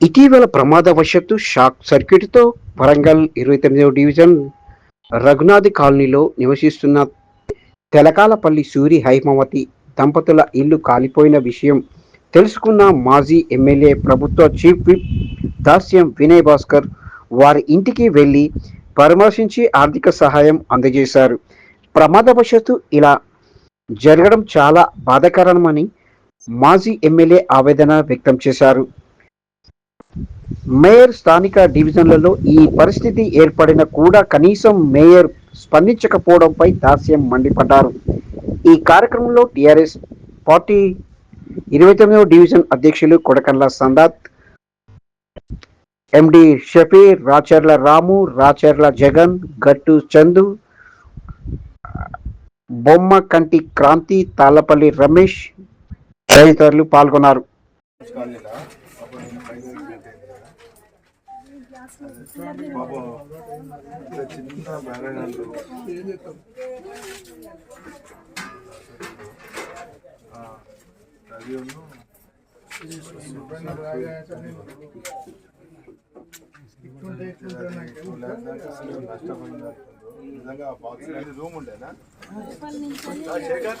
ఇటీవల ప్రమాదవశాత్తు షాక్ సర్క్యూట్తో వరంగల్ ఇరవై తొమ్మిదవ డివిజన్ రఘునాథ్ కాలనీలో నివసిస్తున్న తెలకాలపల్లి సూరి హైమవతి దంపతుల ఇల్లు కాలిపోయిన విషయం తెలుసుకున్న మాజీ ఎమ్మెల్యే ప్రభుత్వ చీఫ్ విప్ దాస్యం వినయ్ భాస్కర్ వారి ఇంటికి వెళ్ళి పరామర్శించి ఆర్థిక సహాయం అందజేశారు. ప్రమాదవశాత్తు ఇలా జరగడం చాలా బాధాకరమని మాజీ ఎమ్మెల్యే ఆవేదన వ్యక్తం చేశారు. మేయర్ స్థానిక డివిజన్లలో ఈ పరిస్థితి ఏర్పడిన కూడా కనీసం మేయర్ స్పందించకపోవడంపై దాస్యం మండిపడ్డారు. ఈ కార్యక్రమంలో టీఆర్ఎస్ పార్టీ ఇరవై తొమ్మిదవ డివిజన్ అధ్యక్షులు కొడకండ్ల సందాత్ ఎండి షఫీర్ రాచర్ల రాము రాచర్ల జగన్ గట్టు చందు బొమ్మ కంటి క్రాంతి తాళ్ళపల్లి రమేష్ తదితరులు పాల్గొన్నారు. పెట్టేది చిన్న బ్యానర్లు అది ఉన్ను నష్టపోయింది నిజంగా ఆ బాక్స్ రూమ్ ఉండేనా శేఖర్